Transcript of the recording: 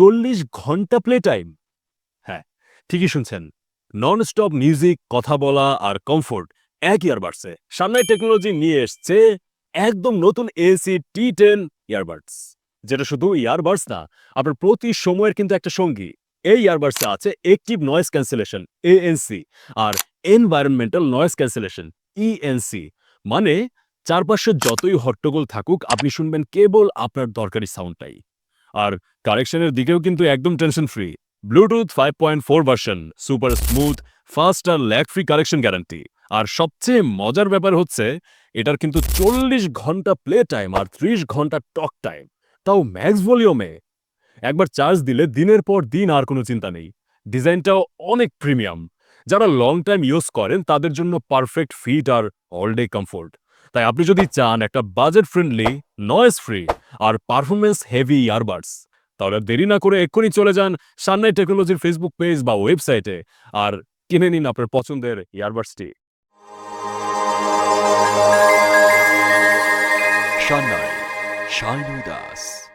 চল্লিশ ঘণ্টা play time হ্যাঁ ঠিকই শুনছেন। নন স্টপ মিউজিক কথা বলা আর কমফোর্ট এক ইয়ারবাডসে সামনে টেকনোলজি নিয়ে এসছে একদম নতুন এসি টি টেন ইয়ারবাডস যেটা শুধু ইয়ারবাডস না, আপনার প্রতি সময়ের কিন্তু একটা সঙ্গী। এই ইয়ারবাডসে আছে একটিভ নয়েজ ক্যান্সেলেশন এএনসি আর এনভায়রনমেন্টাল নয়েজ ক্যান্সেলেশন ইএনসি মানে চারপাশে যতই হট্টগোল থাকুক, আপনি শুনবেন কেবল আপনার দরকারি সাউন্ডটাই আর কারেকশনের দিকেও কিন্তু একদম tension free. Bluetooth five point four version super smooth fast আর ল্যাগ ফ্রি কারেকশন গ্যারান্টি আর সবচেয়ে মজার ব্যাপার হচ্ছে, এটার কিন্তু চল্লিশ ঘণ্টা প্লে টাইম আর ত্রিশ ঘণ্টা টক টাইম তাও ম্যাক্স ভলিউমে একবার চার্জ দিলে দিনের পর দিন আর কোনো চিন্তা নেই। ডিজাইনটাও অনেক প্রিমিয়াম যারা লং টাইম ইউজ করেন, তাদের জন্য পারফেক্ট ফিট আর অল ডে কমফোর্ট তাই আপনি যদি চান একটা বাজেট ফ্রেন্ডলি নয়েজ ফ্রি আর পারফরমেন্স হেভি ইয়ারবাডস তাহলে দেরি না করে এক্ষুনি চলে যান সান্নাই টেকনোলজির ফেসবুক পেজ বা ওয়েবসাইটে আর কিনে নিন আপনার পছন্দের ইয়ারবাডসটি সান্নাই with us.